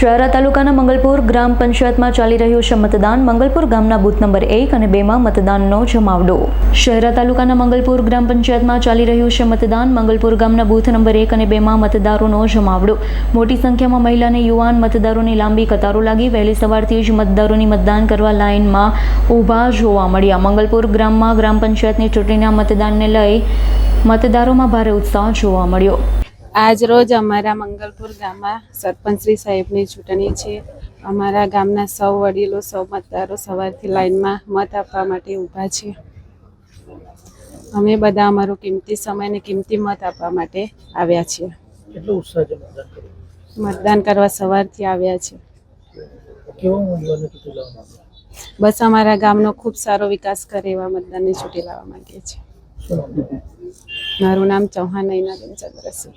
શહેરા તાલુકાના મંગલપુર ગ્રામ પંચાયતમાં ચાલી રહ્યું છે મતદાન. મંગલપુર ગામના બૂથ નંબર એક અને બેમાં મતદાનનો જમાવડો. શહેરા તાલુકાના મંગલપુર ગ્રામ પંચાયતમાં ચાલી રહ્યું છે મતદાન. મંગલપુર ગામના બૂથ નંબર એક અને બેમાં મતદારોનો જમાવડો. મોટી સંખ્યામાં મહિલા અને યુવાન મતદારોની લાંબી કતારો લાગી. વહેલી સવારથી જ મતદારોની મતદાન કરવા લાઇનમાં ઊભા જોવા મળ્યા. મંગલપુર ગ્રામમાં ગ્રામ પંચાયતની ચૂંટણીના મતદાનને લઈ મતદારોમાં ભારે ઉત્સાહ જોવા મળ્યો. આજ રોજ અમારા મંગલપુર ગામમાં સરપંચશ્રી સાહેબની ચૂંટણી છે. અમારા ગામના સૌ વડીલો સૌ મતદારો સવારથી લાઇનમાં મત આપવા માટે ઊભા છે. અમે બધા અમારો કિંમતી સમય અને કિંમતી મત આપવા માટે આવ્યા છીએ. મતદાન કરવા? સવારથી આવ્યા છે બસ અમારા ગામનો ખૂબ સારો વિકાસ કરે એવા મતદાનની ચૂંટી લાવવા માંગીએ છીએ. મારું નામ ચૌહાણ નૈનાબેન ચંદ્રસિંહ.